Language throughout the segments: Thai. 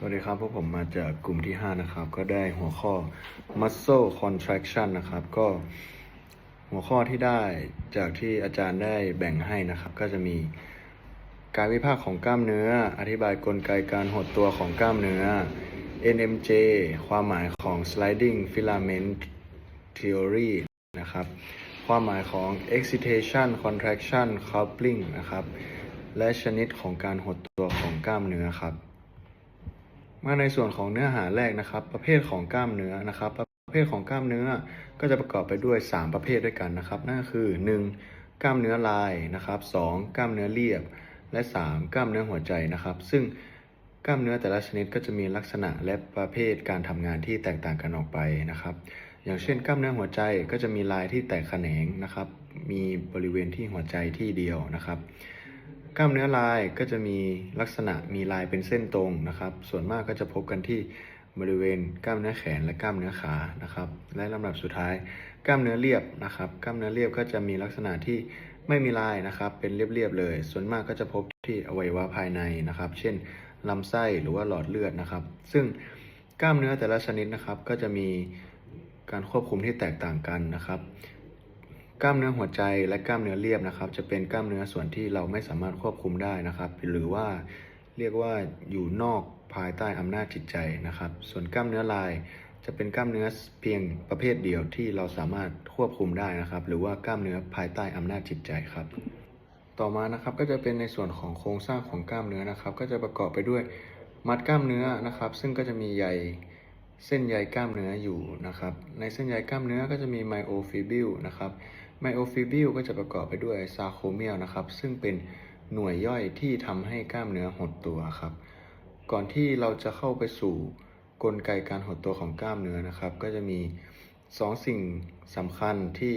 สวัสดีครับพวกผมมาจากกลุ่มที่ 5 นะครับ ก็ได้หัวข้อ muscle contraction นะครับ ก็หัวข้อที่ได้จากที่อาจารย์ได้แบ่งให้นะครับ ก็จะมีการวิพากษ์ของกล้ามเนื้อ อธิบายกลไกการหดตัวของกล้ามเนื้อ NMJ ความหมายของ sliding filament theory นะครับ ความหมายของ excitation contraction coupling นะครับ และชนิดของการหดตัวของกล้ามเนื้อครับ มาในส่วนของเนื้อหาแรกนะครับ ประเภทของกล้ามเนื้อนะครับ ประเภทของกล้ามเนื้อก็จะประกอบไปด้วย 3 ประเภทด้วยกันนะครับ นั่นก็คือ 1. กล้ามเนื้อลายนะครับ 2. กล้ามเนื้อเรียบ และ 3. กล้ามเนื้อหัวใจนะครับ ซึ่งกล้ามเนื้อแต่ละชนิดก็จะมีลักษณะและประเภทการทำงานที่แตกต่างกันออกไปนะครับ อย่างเช่น กล้ามเนื้อหัวใจก็จะมีลายที่แตกแขนงนะครับ มีบริเวณที่หัวใจที่เดียวนะครับ กล้ามเนื้อลายก็จะมีลักษณะมีลายเป็นเส้นตรงนะครับ ส่วนมากก็จะพบกันที่บริเวณกล้ามเนื้อแขนและกล้ามเนื้อขานะครับ และลำดับสุดท้าย กล้ามเนื้อเรียบนะครับ กล้ามเนื้อเรียบก็จะมีลักษณะที่ไม่มีลายนะครับ เป็นเรียบๆเลย ส่วนมากก็จะพบที่อวัยวะภายในนะครับ เช่นลำไส้หรือว่าหลอดเลือดนะครับ ซึ่งกล้ามเนื้อแต่ละชนิดนะครับ ก็จะมีการควบคุมที่แตกต่างกันนะครับ กล้ามเนื้อหัวใจและกล้ามเนื้อเรียบนะครับ จะเป็นกล้ามเนื้อส่วนที่เราไม่สามารถควบคุมได้นะครับ หรือว่าเรียกว่าอยู่นอกภายใต้อำนาจจิตใจนะครับ ส่วนกล้ามเนื้อลายจะเป็นกล้ามเนื้อเพียงประเภทเดียวที่เราสามารถควบคุมได้นะครับ หรือว่ากล้ามเนื้อภายใต้อำนาจจิตใจครับ ต่อมานะครับก็จะเป็นในส่วนของโครงสร้างของกล้ามเนื้อนะครับ ก็จะประกอบไปด้วยมัดกล้ามเนื้อนะครับ ซึ่งก็จะมีใยเส้นใยกล้ามเนื้ออยู่นะครับ ในเส้นใยกล้ามเนื้อก็จะมีไมโอฟิบิลนะครับ ไมโอฟิบิลก็จะประกอบไปด้วยซาโคเมียลนะครับ ซึ่งเป็นหน่วยย่อยที่ทำให้กล้ามเนื้อหดตัวครับ ก่อนที่เราจะเข้าไปสู่กลไกการหดตัวของกล้ามเนื้อนะครับ ก็จะมีสองสิ่งสำคัญที่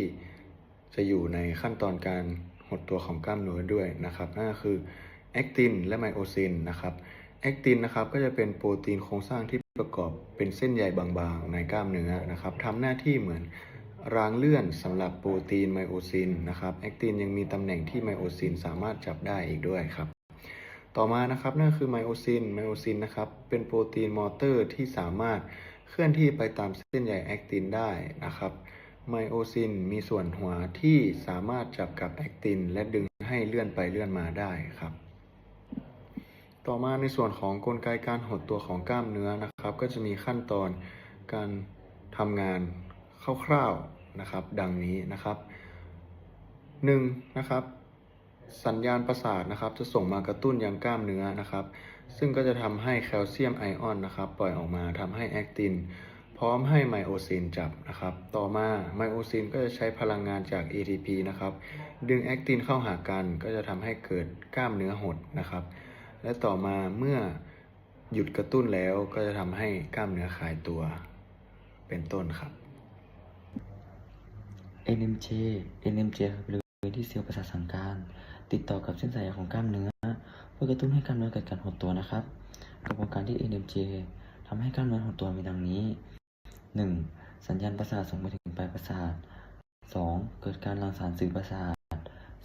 จะอยู่ในขั้นตอนการหดตัวของกล้ามเนื้อด้วยนะครับ นั่นก็คือแอคตินและไมโอซินนะครับแอคตินนะครับก็จะเป็นโปรตีนโครงสร้างที่ประกอบเป็นเส้นใยบางๆ ในกล้ามเนื้อนะครับทำหน้าที่เหมือน รางเลื่อนสำหรับโปรตีนไมโอซินนะครับแอคตินยังมีตำแหน่งที่ไมโอซินสามารถจับได้อีกด้วยครับ ต่อมานะครับนั่นคือไมโอซินไมโอซินนะครับเป็นโปรตีนมอเตอร์ที่สามารถเคลื่อนที่ไปตามเส้นใยแอคตินได้นะครับไมโอซินมีส่วนหัวที่สามารถจับกับแอคติน และดึงให้เลื่อนไปเลื่อนมาได้ครับต่อมาในส่วนของกลไกการหดตัวของกล้ามเนื้อนะครับ ก็จะมีขั้นตอนการทำงาน คร่าวๆนะครับ ดังนี้นะครับหนึ่งนะครับสัญญาณประสาทนะครับ จะส่งมากระตุ้นยังกล้ามเนื้อนะครับ ซึ่งก็จะทำให้แคลเซียมไอออนนะครับ ปล่อยออกมาทำให้แอคติน พร้อมให้ไมโอซินจับนะครับ ต่อมาไมโอซินก็จะใช้พลังงานจาก ATP นะครับ ดึงแอคตินเข้าหากันก็จะทำให้เกิดกล้ามเนื้อหดนะครับ และต่อมาเมื่อหยุดกระตุ้นแล้วก็จะทำให้กล้ามเนื้อคลายตัว เป็นต้นครับ NMJ NMJ คือบริเวณที่เซลล์ประสาทสังการ ติดต่อกับเส้นสายของกล้ามเนื้อ เพื่อกระตุ้นให้กล้ามเนื้อเกิดการหดตัวนะครับกระบวนการที่ NMJ ทำให้กล้ามเนื้อหดตัวมีดังนี้ 1. สัญญาณประสาทส่งไปถึงปลายประสาท 2. เกิดการหลั่งสารสื่อประสาท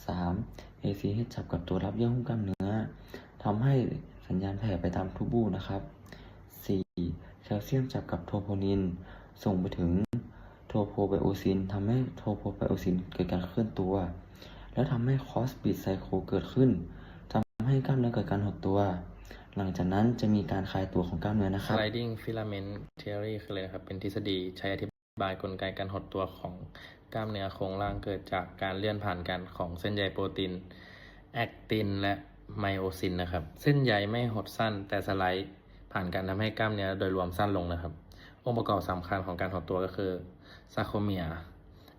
3. ACH จับกับตัวรับเยื่อหุ้มกล้ามเนื้อทำให้สัญญาณแผ่ไปตามทูบูนะครับ 4. แคลเซียมจับกับโทโพนิน ส่งไปถึง โทโพไบโอซินทำให้โทโพไบโอซินเกิดการเคลื่อนตัว แล้วทำให้คอสปิดไซโคเกิดขึ้นทำให้กล้ามเนื้อเกิดการหดตัว หลังจากนั้นจะมีการคลายตัวของกล้ามเนื้อนะครับ sliding filament theory คืออะไรนะครับ เป็นทฤษฎีใช้อธิบายกลไกการหดตัวของกล้ามเนื้อโครงล่างเกิดจากการเลื่อนผ่านกันของเส้นใยโปรตีนแอคตินและไมโอซินนะครับ เส้นใยไม่หดสั้นแต่สไลด์ผ่านการทำให้กล้ามเนื้อโดยรวมสั้นลงนะครับ องค์ประกอบสำคัญของการหดตัวก็คือ ซาโคเมีย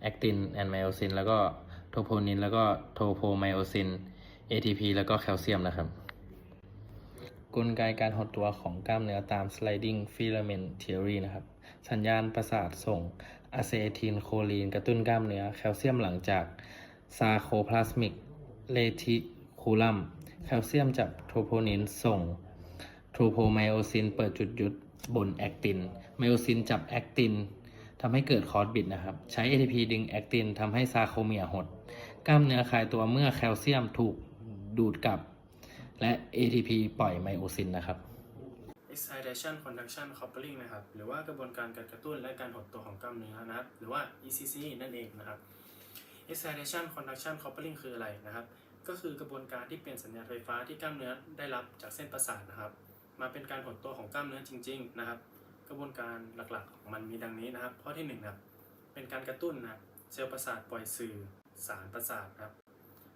แอคตินแอนไมโอซินแล้วก็โทโพนิน แล้วก็โทโพไมโอซิน ATP แล้วก็แคลเซียมนะครับ กลไกการหดตัวของกล้ามเนื้อตาม sliding filament theory นะครับ สัญญาณประสาทส่งอะเซทิลโคลีน กระตุ้นกล้ามเนื้อแคลเซียมหลังจากซาโคพลาสมิกเลติคูลัมแคลเซียมจากโทโพนินส่งโทโพไมโอซิน เปิดจุดยุดบนแอคติน ไมโอซินจับแอคติน ทำให้เกิดคอร์สบิดนะครับ ใช้ ATP ดึงแอคตินทำให้ซาโคเมียหด กล้ามเนื้อคลายตัวเมื่อแคลเซียมถูกดูดกลับ และ ATP ปล่อยไมโอซินนะครับ excitation contraction coupling นะครับ หรือว่ากระบวนการการกระตุ้นและการหดตัวของกล้ามเนื้อนะครับ หรือว่า ECC นั่นเองนะครับ excitation contraction coupling คืออะไรนะครับ ก็คือกระบวนการที่เปลี่ยนสัญญาณไฟฟ้าที่กล้ามเนื้อได้รับจากเส้นประสาทนะครับ มาเป็นการหดตัวของกล้ามเนื้อจริง ๆ นะครับ กระบวนการหลักๆของมันมีดังนี้นะครับ ข้อที่หนึ่งนะครับเป็นการกระตุ้นนะเซลล์ประสาทปล่อยสื่อสารประสาทนะครับ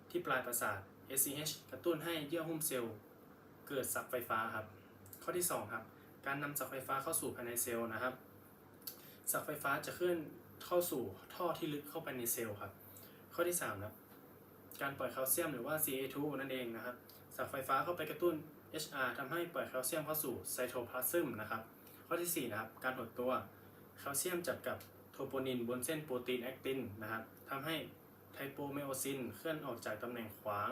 ที่ปลายประสาท SCH กระตุ้นให้เยื่อหุ้มเซลล์เกิดสักไฟฟ้าครับ ข้อที่สองครับการนำสักไฟฟ้าเข้าสู่ภายในเซลล์นะครับ สักไฟฟ้าจะเคลื่อนเข้าสู่ท่อที่ลึกเข้าไปในเซลล์ครับ ข้อที่สามนะครับการปล่อยแคลเซียมหรือว่า CA2 นั่นเองนะครับ สักไฟฟ้าเข้าไปกระตุ้น HR ทำให้ปล่อยแคลเซียมเข้าสู่ไซโทพลาซึมนะครับ ข้อที่สี่นะครับ การหดตัวแคลเซียมจับกับโทโปนินบนเส้นโปรตีนแอคตินนะครับทำให้ไทโปไมโอซินเคลื่อนออกจากตำแหน่งขวาง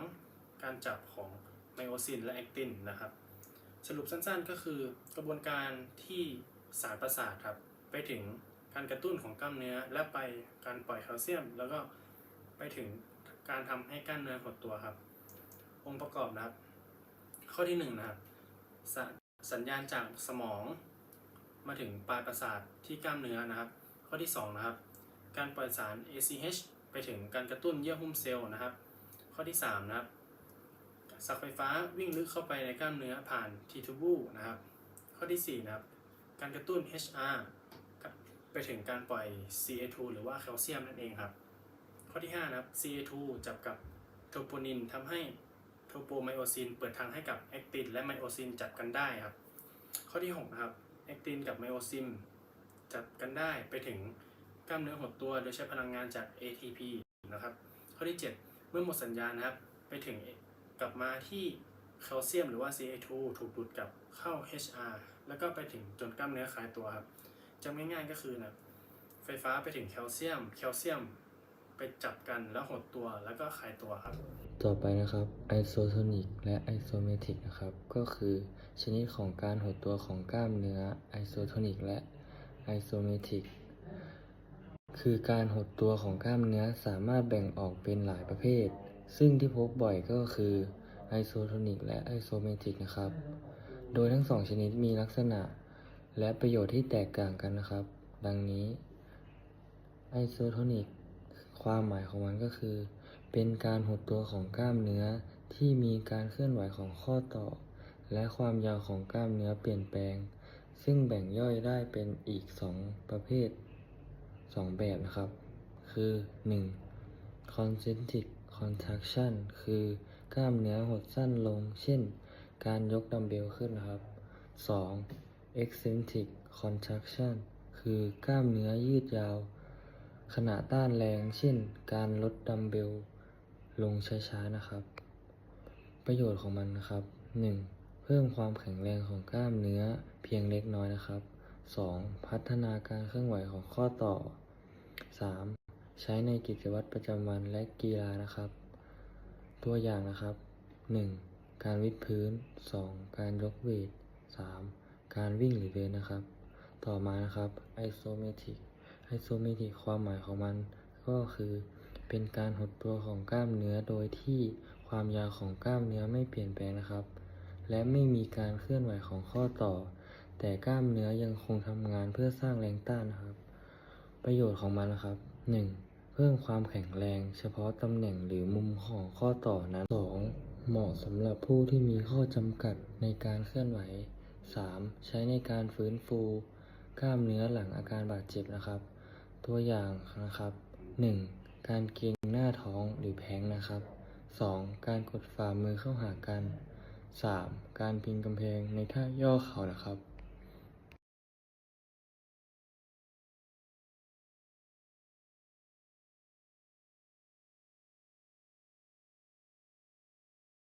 การจับของไมโอซินและแอคตินนะครับ สรุปสั้นๆก็คือกระบวนการที่สารประสาทครับไปถึงการกระตุ้นของกล้ามเนื้อ และไปการปล่อยแคลเซียม แล้วก็ไปถึงการทำให้กล้ามเนื้อหดตัวครับ องค์ประกอบนะครับ ข้อที่หนึ่งนะครับสสัญญาณจากสมอง มาถึงปลายประสาทที่กล้ามเนื้อนะครับ ข้อที่2นะครับการปล่อยสาร ACH ไปถึงการกระตุ้นเยื่อหุ้มเซลล์นะครับ ข้อที่3นะครับสักไฟฟ้าวิ่งลึกเข้าไปในกล้ามเนื้อผ่าน T tubule นะครับ ข้อที่ 4 นะครับ การกระตุ้น HR ไปถึงการปล่อย CA2 หรือว่าแคลเซียมนั่นเองครับ ข้อที่ 5 นะครับ CA2 จับกับโทโปนินทำให้โทโปไมโอซินเปิดทางให้กับแอคตินและไมโอซินจับกันได้ครับ ข้อที่ 6 นะครับ แอคตินกับไมโอซินจับกันได้ไปถึงกล้ามเนื้อหดตัวโดยใช้พลังงานจาก ATP นะครับ ข้อที่ 7 เมื่อหมดสัญญาณนะครับ ไปถึงกลับมาที่แคลเซียมหรือว่า CA2 ถูกดูดกลับเข้า HR แล้วก็ไปถึงจนกล้ามเนื้อคลายตัวครับจำง่ายๆก็คือนะไฟฟ้าไปถึงแคลเซียม แคลเซียม ไปจับกันแล้วหดตัวแล้วก็คลายตัวครับ ต่อไปนะครับไอโซโทนิกและไอโซเมติกนะครับ ก็คือชนิดของการหดตัวของกล้ามเนื้อไอโซโทนิกและไอโซเมติกคือการหดตัวของกล้ามเนื้อสามารถแบ่งออกเป็นหลายประเภท ซึ่งที่พบบ่อยก็คือไอโซโทนิกและไอโซเมติกนะครับ โดยทั้งสองชนิดมีลักษณะ และประโยชน์ที่แตกต่างกันนะครับ ดังนี้ไอโซโทนิก ความหมายของมันก็คือ เป็นการหดตัวของกล้ามเนื้อที่มีการเคลื่อนไหวของข้อต่อ และความยาวของกล้ามเนื้อเปลี่ยนแปลง ซึ่งแบ่งย่อยได้เป็นอีก 2 ประเภท 2 แบบนะครับ คือ 1. concentric contraction คือกล้ามเนื้อหดสั้นลง เช่น การยกดัมเบลขึ้นนะครับ 2. eccentric contraction คือกล้ามเนื้อยืดยาว ขณะต้านแรงเช่น การลดดัมเบลลงช้าๆนะครับ ประโยชน์ของมันนะครับ 1. เพิ่มความแข็งแรงของกล้ามเนื้อเพียงเล็กน้อยนะครับ 2. พัฒนาการเคลื่อนไหวของข้อต่อ 3. ใช้ในกิจวัตรประจำวันและกีฬานะครับ ตัวอย่างนะครับ 1. การวิดพื้น 2. การยกเวท 3. การวิ่งหรือเดินนะครับ ต่อมานะครับ isometric isometric ความหมายของมันก็คือเป็นการหดตัวของกล้ามเนื้อโดยที่ความยาวของกล้ามเนื้อไม่เปลี่ยนแปลงนะครับ และไม่มีการเคลื่อนไหวของข้อต่อ แต่กล้ามเนื้อยังคงทำงานเพื่อสร้างแรงต้านนะครับ ประโยชน์ของมันนะครับ 1. เพิ่มความแข็งแรงเฉพาะตำแหน่งหรือมุมของข้อต่อนั้น 2. เหมาะสำหรับผู้ที่มีข้อจำกัดในการเคลื่อนไหว 3. ใช้ในการฟื้นฟู กล้ามเนื้อหลังอาการบาดเจ็บนะครับ ตัวอย่างนะครับ 1. การเกรงหน้าท้องหรือแพงนะครับ 2. การกดฝ่ามือเข้าหากัน 3. การพิงกำแพงในท่าย่อเข่านะครับ